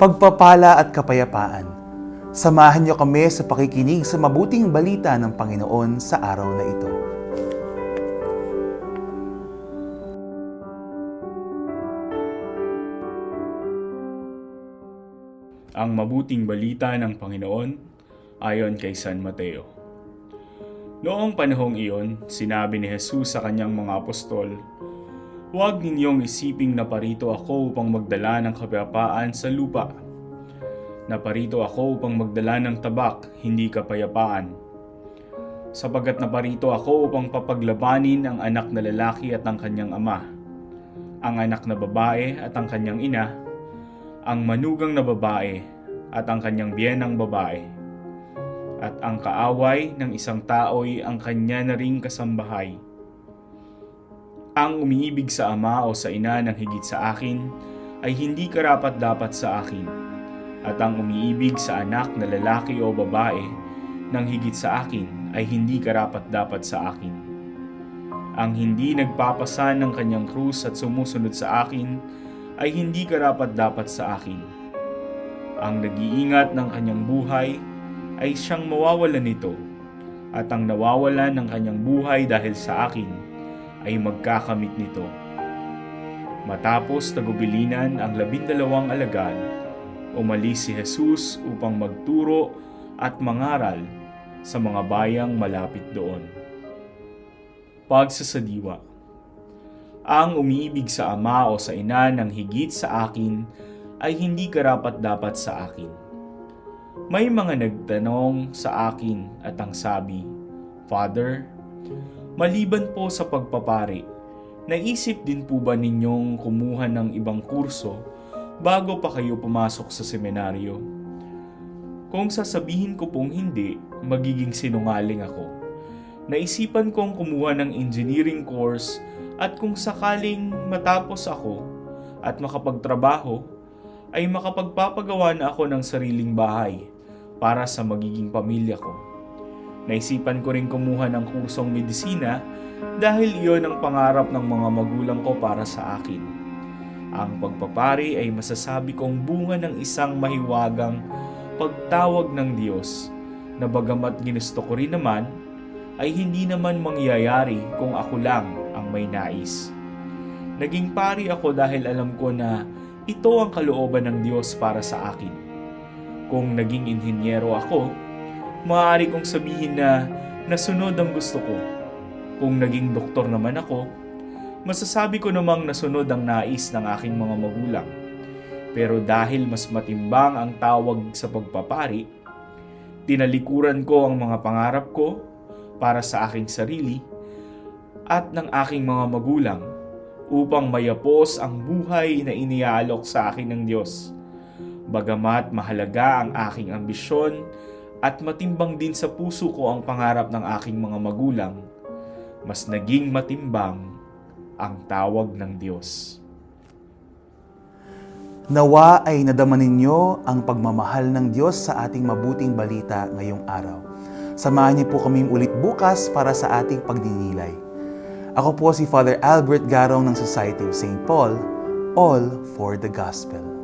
pagpapala at kapayapaan. Samahan niyo kami sa pakikinig sa mabuting balita ng Panginoon sa araw na ito. Ang mabuting balita ng Panginoon ayon kay San Mateo. Noong panahong iyon, sinabi ni Jesus sa kanyang mga apostol, Huwag ninyong isiping na parito ako upang magdala ng kapayapaan sa lupa. Naparito ako upang magdala ng tabak, hindi kapayapaan. Sapagat naparito ako upang papaglabanin ang anak na lalaki at ang kanyang ama, ang anak na babae at ang kanyang ina, ang manugang na babae at ang kanyang biyenang babae. At ang kaaway ng isang tao'y ang kanya na ring kasambahay. Ang umiibig sa ama o sa ina ng higit sa akin ay hindi karapat dapat sa akin. At ang umiibig sa anak na lalaki o babae ng higit sa akin ay hindi karapat dapat sa akin. Ang hindi nagpapasan ng kanyang krus at sumusunod sa akin ay hindi karapat dapat sa akin. Ang nag-iingat ng kanyang buhay ay siyang mawawalan nito, at ang nawawalan ng kanyang buhay dahil sa akin ay magkakamit nito. Matapos tagubilinan ang labindalawang alagad, umalis si Jesus upang magturo at mangaral sa mga bayang malapit doon. Pagsasadiwa ang umiibig sa ama o sa ina ng higit sa akin ay hindi karapat dapat sa akin. May mga nagtanong sa akin at ang sabi, Father, maliban po sa pagpapari, naisip din po ba ninyong kumuha ng ibang kurso bago pa kayo pumasok sa seminaryo? Kung sasabihin ko pong hindi, magiging sinungaling ako. Naisipan kong kumuha ng engineering course at kung sakaling matapos ako at makapagtrabaho, ay makapagpapagawa na ako ng sariling bahay para sa magiging pamilya ko. Naisipan ko rin kumuha ng kursong medisina dahil iyon ang pangarap ng mga magulang ko para sa akin. Ang pagpapari ay masasabi kong bunga ng isang mahiwagang pagtawag ng Diyos na bagamat ginusto ko rin naman, ay hindi naman mangyayari kung ako lang ang may nais. Naging pari ako dahil alam ko na ito ang kalooban ng Diyos para sa akin. Kung naging inhinyero ako, maaari kong sabihin na nasunod ang gusto ko. Kung naging doktor naman ako, masasabi ko namang nasunod ang nais ng aking mga magulang. Pero dahil mas matimbang ang tawag sa pagpapari, tinalikuran ko ang mga pangarap ko para sa aking sarili at ng aking mga magulang upang mayapos ang buhay na iniaalok sa akin ng Diyos. Bagamat mahalaga ang aking ambisyon at matimbang din sa puso ko ang pangarap ng aking mga magulang, mas naging matimbang ang tawag ng Diyos. Nawa ay nadama ninyo ang pagmamahal ng Diyos sa ating mabuting balita ngayong araw. Samahan niyo po kami ulit bukas para sa ating pagdinilay. Ako po si Father Albert Garong ng Society of St. Paul, all for the Gospel.